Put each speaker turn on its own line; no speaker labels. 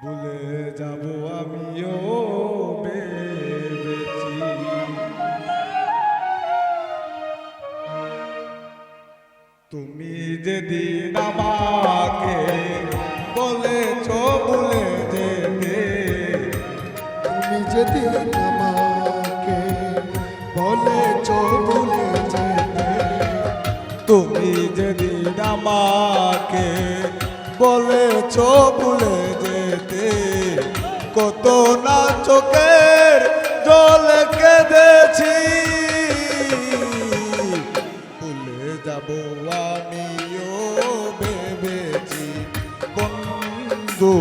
ভুলে যাব আমিও তুমি যেদিন আমাকে বলেছ ভুলে যেতে,
তুমি যেদিন আমাকে বলেছ ভুলে যেতে,
তুমি যেদিন আমাকে বলেছ যেতে কত না চোখের জল কেঁদেছি। ভুলে যাব আমিও ভেবেছি বন্ধু।